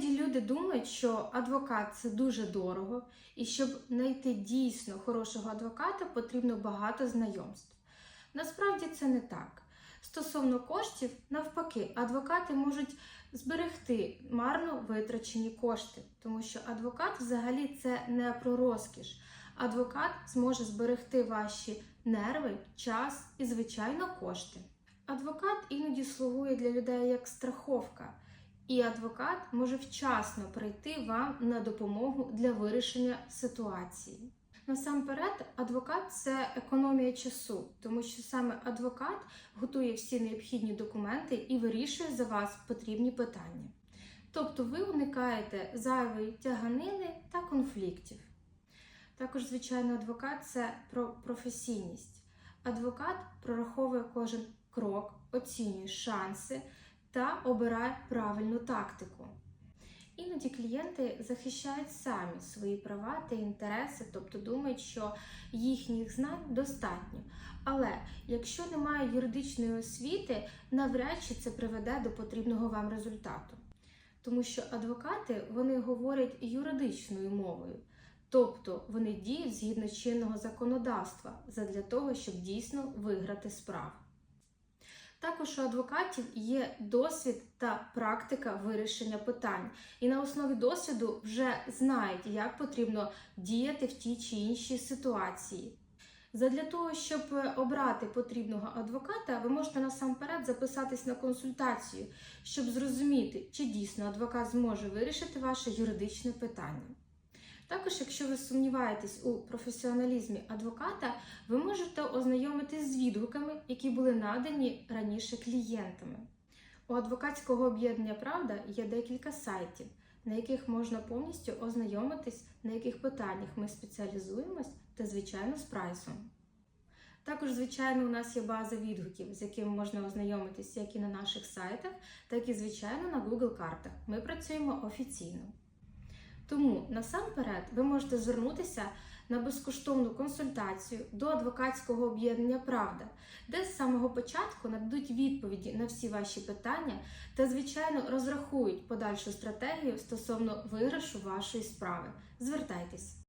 Іноді люди думають, що адвокат це дуже дорого, і щоб знайти дійсно хорошого адвоката, потрібно багато знайомств. Насправді це не так. Стосовно коштів, навпаки, адвокати можуть зберегти марно витрачені кошти, тому що адвокат взагалі це не про розкіш. Адвокат зможе зберегти ваші нерви, час і, звичайно, кошти. Адвокат іноді слугує для людей як страховка, і адвокат може вчасно прийти вам на допомогу для вирішення ситуації. Насамперед, адвокат це економія часу, тому що саме адвокат готує всі необхідні документи і вирішує за вас потрібні питання. Тобто ви уникаєте зайвої тяганини та конфліктів. Також, звичайно, адвокат це про професійність. Адвокат прораховує кожен крок, оцінює шанси та обирає правильну тактику. Іноді клієнти захищають самі свої права та інтереси, тобто думають, що їхніх знань достатньо. Але якщо немає юридичної освіти, навряд чи це приведе до потрібного вам результату. Тому що адвокати вони говорять юридичною мовою, тобто вони діють згідно чинного законодавства задля того, щоб дійсно виграти справу. Також у адвокатів є досвід та практика вирішення питань, і на основі досвіду вже знають, як потрібно діяти в тій чи іншій ситуації. Задля того, щоб обрати потрібного адвоката, ви можете насамперед записатись на консультацію, щоб зрозуміти, чи дійсно адвокат зможе вирішити ваше юридичне питання. Також, якщо ви сумніваєтесь у професіоналізмі адвоката, ви можете ознайомитись з відгуками, які були надані раніше клієнтами. У адвокатського об'єднання Правда є декілька сайтів, на яких можна повністю ознайомитись, на яких питаннях ми спеціалізуємось, та, звичайно, з прайсом. Також, звичайно, у нас є база відгуків, з якими можна ознайомитись як і на наших сайтах, так і, звичайно, на Google картах. Ми працюємо офіційно. Тому насамперед ви можете звернутися на безкоштовну консультацію до адвокатського об'єднання Правда, де з самого початку нададуть відповіді на всі ваші питання та, звичайно, розрахують подальшу стратегію стосовно виграшу вашої справи. Звертайтесь!